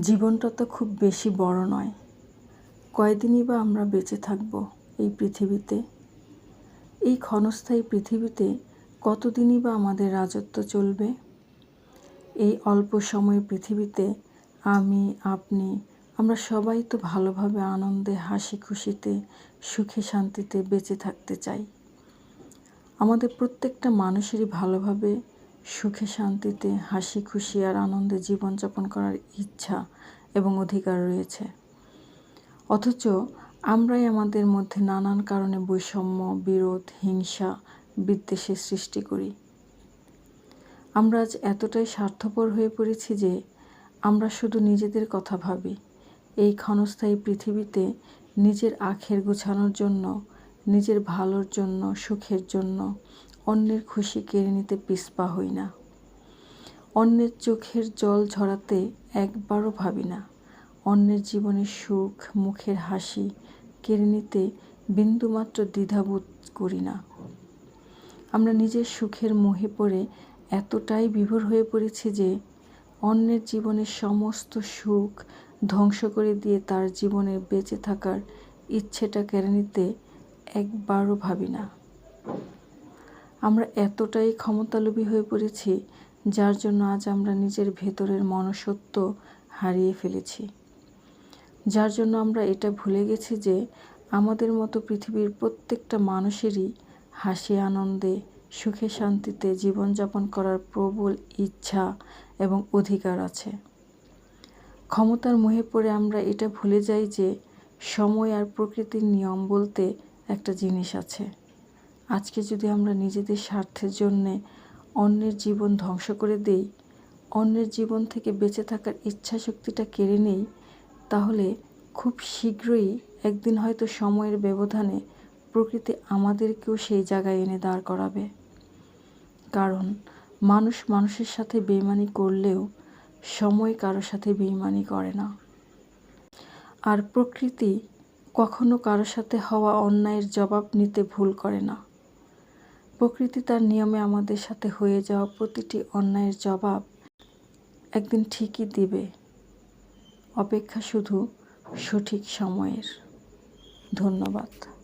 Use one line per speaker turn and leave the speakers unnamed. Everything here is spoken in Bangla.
জীবনটা তো খুব বেশি বড় নয়। কয়দিনই বা আমরা বেঁচে থাকব এই পৃথিবীতে? এই ক্ষণস্থায়ী পৃথিবীতে কতদিনই বা আমাদের রাজত্ব চলবে? এই অল্প সময় পৃথিবীতে আমি, আপনি, আমরা সবাই তো ভালোভাবে আনন্দে হাসি খুশিতে সুখে, শান্তিতে বেঁচে থাকতে চাই। আমাদের প্রত্যেকটা মানুষেরই ভালোভাবে সুখে শান্তিতে, হাসি খুশি আর আনন্দে জীবনযাপন করার ইচ্ছা এবং অধিকার রয়েছে। অথচ আমরাই আমাদের মধ্যে নানান কারণে বৈষম্য, বিরোধ, হিংসা বিদ্বেষের সৃষ্টি করি। আমরা আজ এতটাই স্বার্থপর হয়ে পড়েছি যে আমরা শুধু নিজেদের কথা ভাবি। এই ক্ষণস্থায়ী পৃথিবীতে নিজের আখের গোছানোর জন্য, নিজের ভালোর জন্য, সুখের জন্য অন্যের খুশি কেড়ে নিতে পিসপা হই না। অন্যের চোখের জল ঝরাতে একবারও ভাবি না। অন্যের জীবনের সুখ, মুখের হাসি কেড়ে নিতে বিন্দুমাত্র দ্বিধাবোধ করি না। আমরা নিজের সুখের মোহে পড়ে এতটাই বিভোর হয়ে পড়েছি যে অন্যের জীবনের সমস্ত সুখ ধ্বংস করে দিয়ে তার জীবনে বেঁচে থাকার ইচ্ছেটা কেড়ে নিতে একবারও ভাবি না। আমরা এতটাই ক্ষমতালোভী হয়ে পড়েছি, যার জন্য আজ আমরা নিজের ভেতরের মনসত্ব হারিয়ে ফেলেছি। যার জন্য আমরা এটা ভুলে গেছি যে আমাদের মতো পৃথিবীর প্রত্যেকটা মানুষেরই হাসি, আনন্দে, সুখে, শান্তিতে জীবনযাপন করার প্রবল ইচ্ছা এবং অধিকার আছে। ক্ষমতার মোহে পড়ে আমরা এটা ভুলে যাই যে সময় আর প্রকৃতির নিয়ম বলতে একটা জিনিস আছে। আজকে যদি আমরা নিজেদের স্বার্থের জন্যে অন্যের জীবন ধ্বংস করে দেই, অন্যের জীবন থেকে বেঁচে থাকার ইচ্ছা শক্তিটা কেড়ে নেই, তাহলে খুব শীঘ্রই একদিন হয়তো সময়ের ব্যবধানে প্রকৃতি আমাদেরকেও সেই জায়গায় এনে দাঁড় করাবে। কারণ মানুষ মানুষের সাথে বেইমানি করলেও সময় কারও সাথে বেইমানি করে না। আর প্রকৃতি কখনো কারও সাথে হওয়া অন্যায়ের জবাব নিতে ভুল করে না। প্রকৃতি তার নিয়মে আমাদের সাথে হয়ে যাওয়া প্রতিটি অন্যায়ের জবাব একদিন ঠিকই দিবে। অপেক্ষা শুধু সঠিক সময়ের। ধন্যবাদ।